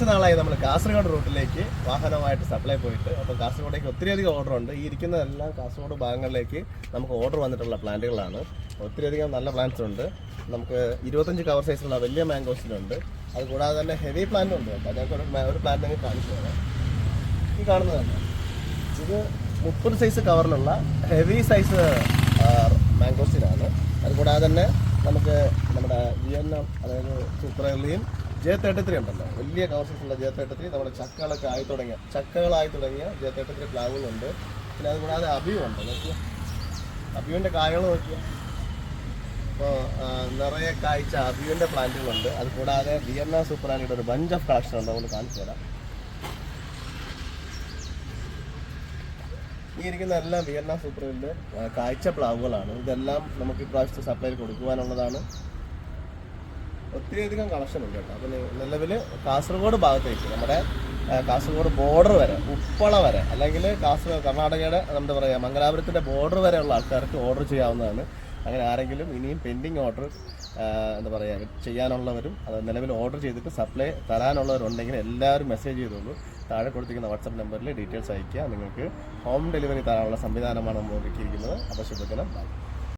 കുറച്ച് നാളായി നമ്മൾ കാസർഗോഡ് റൂട്ടിലേക്ക് വാഹനമായിട്ട് സപ്ലൈ പോയിട്ട്. അപ്പോൾ കാസർഗോഡേക്ക് ഒത്തിരിയധികം ഓർഡർ ഉണ്ട്. ഈ ഇരിക്കുന്ന ഇരിക്കുന്നതെല്ലാം കാസർഗോഡ് ഭാഗങ്ങളിലേക്ക് നമുക്ക് ഓർഡർ വന്നിട്ടുള്ള പ്ലാന്റുകളാണ് ഒത്തിരിയധികം നല്ല പ്ലാന്റ്സ് ഉണ്ട്. നമുക്ക് ഇരുപത്തഞ്ച് കവർ സൈസുള്ള വലിയ മാംഗോസിലുണ്ട് അതുകൂടാതെ തന്നെ ഹെവി പ്ലാന്റ് ഉണ്ട്. അപ്പോൾ ഞങ്ങൾക്ക് ഒരു ഒരു പ്ലാന്റ് നിങ്ങൾക്ക് കാണിച്ചു തരാം. ഈ കാണുന്നതാണ് ഇത് മുപ്പത് സൈസ് കവറിലുള്ള ഹെവി സൈസ് മാംഗോസിനാണ് അതുകൂടാതെ തന്നെ നമുക്ക് നമ്മുടെ എം അതായത് സൂപ്പർ ജെ തേർട്ടി ത്രീ ഉണ്ടല്ലോ. വലിയ കവർസസുള്ള ജെ തേർട്ടി ത്രീ. നമ്മുടെ ചക്കകളൊക്കെ ആയി തുടങ്ങിയ ചക്കകളായി തുടങ്ങിയ ജെ തേർട്ടി ത്രീ പ്ലാവുകളുണ്ട്. പിന്നെ അതുകൂടാതെ അബിയും ഉണ്ട് നോക്കിയ. അബിയുവിന്റെ കായകൾ നോക്കിയ. അപ്പോൾ നിറയെ കായ്ച്ച അബിയുവിന്റെ പ്ലാന്റുകളുണ്ട്. അത് കൂടാതെ വിയന്ന സൂപ്പറാനിയുടെ ഒരു ബഞ്ച് ഓഫ് കളക്ഷൻ ഉണ്ട്. അതുകൊണ്ട് കാണിച്ചു തരാം. ഈ ഇരിക്കുന്ന എല്ലാം വിയന്ന സൂപ്പറിന്റെ കാഴ്ച പ്ലാവുകളാണ്. ഇതെല്ലാം നമുക്ക് ഇപ്രാവശ്യത്തെ സപ്ലൈ കൊടുക്കുവാനുള്ളതാണ്. ഒത്തിരിയധികം കളക്ഷൻ ഉണ്ട് കേട്ടോ. അപ്പം നിലവിൽ കാസർഗോഡ് ഭാഗത്തേക്ക് നമ്മുടെ കാസർഗോഡ് ബോർഡർ വരെ ഉപ്പള വരെ അല്ലെങ്കിൽ കാസർഗോഡ് കർണാടകയുടെ എന്താ പറയുക മംഗലാപുരത്തിന്റെ ബോർഡർ വരെയുള്ള ആൾക്കാർക്ക് ഓർഡർ ചെയ്യാവുന്നതാണ്. അങ്ങനെ ആരെങ്കിലും ഇനിയും പെൻഡിങ് ഓർഡർ എന്താ പറയുക ചെയ്യാനുള്ളവരും അത് നിലവിൽ ഓർഡർ ചെയ്തിട്ട് സപ്ലൈ തരാനുള്ളവരുണ്ടെങ്കിൽ എല്ലാവരും മെസ്സേജ് ചെയ്തോളൂ. താഴെ കൊടുത്തിരിക്കുന്ന വാട്സപ്പ് നമ്പറിൽ ഡീറ്റെയിൽസ് അയക്കുക നിങ്ങൾക്ക് ഹോം ഡെലിവറി തരാനുള്ള സംവിധാനമാണ് നമ്മൾ ഒരുക്കിയിരിക്കുന്നത്. അപ്പോൾ ശുഭദിനം ബൈ